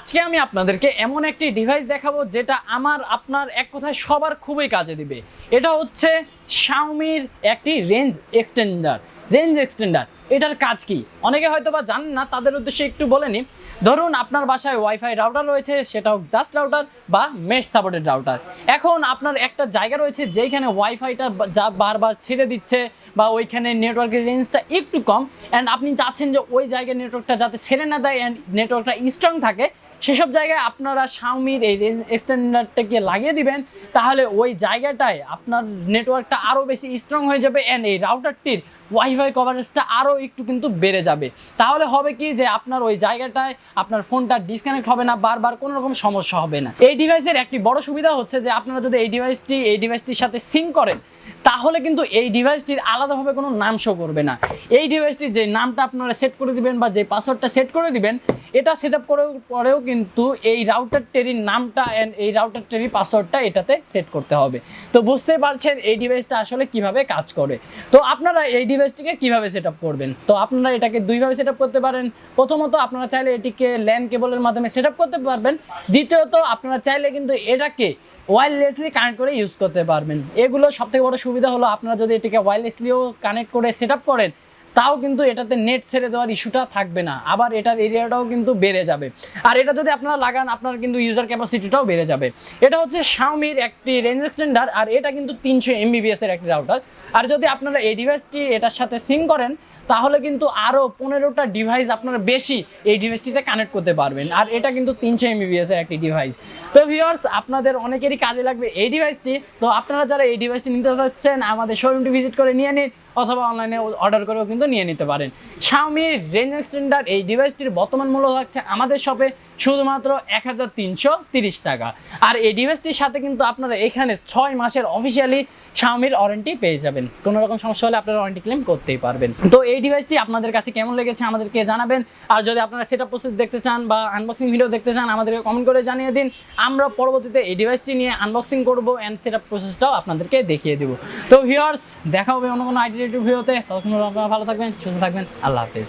আজকে আমি আপনাদেরকে এমন একটি ডিভাইস দেখাবো যেটা আমার, আপনার এক কথায় সবার খুবই কাজে দিবে। এটা হচ্ছে শাওমির একটি রেঞ্জ এক্সটেন্ডার। রেঞ্জ এক্সটেন্ডার, এটার কাজ কি? অনেকে হয়তো বা জানেন না, তাদের উদ্দেশ্যে একটু বলে নিই। ধরুন আপনার বাসায় ওয়াইফাই রাউটার রয়েছে, সেটা হোক জাস্ট রাউটার বা মেশ সাপোর্টেড রাউটার এখন আপনার একটা জায়গা রয়েছে যেখানে ওয়াইফাইটা যা বারবার ছেড়ে দিচ্ছে বা ওইখানে নেটওয়ার্কের রেঞ্জটা একটু কম। অ্যান্ড আপনি চাচ্ছেন যে ওই জায়গায় নেটওয়ার্কটা যাতে ছেড়ে না দেয় অ্যান্ড নেটওয়ার্কটা স্ট্রং থাকে সেসব জায়গায় আপনারা শাওমির এই এক্সটেন্ডারটাকে লাগিয়ে দিবেন, তাহলে ওই জায়গাটায় আপনার নেটওয়ার্কটা আরও বেশি স্ট্রং হয়ে যাবে অ্যান্ড এই রাউটারটির ওয়াইফাই কভারেজটা আরও একটু কিন্তু বেড়ে যাবে। তাহলে হবে কি যে আপনার ওই জায়গাটায় আপনার ফোনটা ডিসকানেক্ট হবে না, বারবার কোনো রকম সমস্যা হবে না। এই ডিভাইসের একটি বড় সুবিধা হচ্ছে যে আপনারা যদি এই ডিভাইসটি এই ডিভাইসটির সাথে সিঙ্ক করেন, তাহলে কিন্তু এই ডিভাইসটির আলাদাভাবে কোনো নাম শো করবে না। এই ডিভাইসটির যে নামটা আপনারা সেট করে দিবেন বা যে পাসওয়ার্ডটা সেট করে দিবেন এটা সেট আপ করেও পরেও কিন্তু এই রাউটার টেরির নামটা অ্যান্ড এই রাউটার টেরির পাসওয়ার্ডটা এটাতে সেট করতে হবে। তো বুঝতে পারছেন এই ডিভাইসটা আসলে কীভাবে কাজ করে। তো আপনারা এই ডিভাইসটিকে কীভাবে সেট করবেন? তো আপনারা এটাকে দুইভাবে সেট করতে পারেন। প্রথমত আপনারা চাইলে এটিকে ল্যান কেবলের মাধ্যমে সেট করতে পারবেন। দ্বিতীয়ত আপনারা চাইলে কিন্তু এটাকে ওয়্যারলেসলি কানেক্ট করে ইউজ করতে পারবেন। এগুলো সবথেকে বড় সুবিধা হলো আপনারা যদি এটিকে ওয়্যারলেসলিও কানেক্ট করে সেট করেন তাও কিন্তু এটাতে নেট ছেড়ে দেওয়ার ইস্যুটা থাকবে না। আবার এটার এরিয়াটাও কিন্তু বেড়ে যাবে। আর এটা যদি আপনারা লাগান, আপনার কিন্তু ইউজার ক্যাপাসিটিটাও বেড়ে যাবে। এটা হচ্ছে শাওমির একটি রেঞ্জ এক্সটেন্ডার আর এটা কিন্তু তিনশো এমবিবিএস এর একটি রাউটার আর যদি আপনারা এই ডিভাইসটি এটার সাথে সিং করেন, তাহলে কিন্তু আরও পনেরোটা ডিভাইস আপনারা বেশি এই ডিভাইসটিতে কানেক্ট করতে পারবেন। আর এটা কিন্তু তিনশো এমবিবিএস এর একটি ডিভাইস তো ভিউয়ার্স আপনাদের অনেকেরই কাজে লাগবে এই ডিভাইসটি তো আপনারা যারা এই ডিভাইসটি নিতে চাচ্ছেন, আমাদের শোরুমটি ভিজিট করে নিয়ে নিন। অথবা অনলাইনে অর্ডার করেও কিন্তু নিয়ে নিতে পারেন। শাওমির রেঞ্জ এক্সটেন্ডার এই ডিভাইসটির বর্তমান মূল্য থাকছে আমাদের শপে শুধুমাত্র এক টাকা। আর এই ডিভাইসটির সাথে কিন্তু আপনারা এখানে ছয় মাসের অফিসিয়ালি শাওমির ওয়ারেন্টি পেয়ে যাবেন। কোনো রকম সমস্যা হলে আপনারা ওয়ারেন্টি ক্লেম করতেই পারবেন। তো এই ডিভাইসটি আপনাদের কাছে কেমন লেগেছে আমাদেরকে জানাবেন। আর যদি আপনারা সেটা প্রসেস দেখতে চান বা আনবক্সিং ভিডিও দেখতে চান, আমাদেরকে কমেন্ট করে জানিয়ে দিন। আমরা পরবর্তীতে এই ডিভাইসটি নিয়ে আনবক্সিং করব অ্যান্ড সেটা প্রসেসটাও আপনাদেরকে দেখিয়ে দেবো। তো ভিউয়ার্স দেখা হবে অন্য কোনো আইডি ভিডিওতে তখন আপনারা ভালো থাকবেন, সুস্থ থাকবেন। আল্লাহ হাফিজ।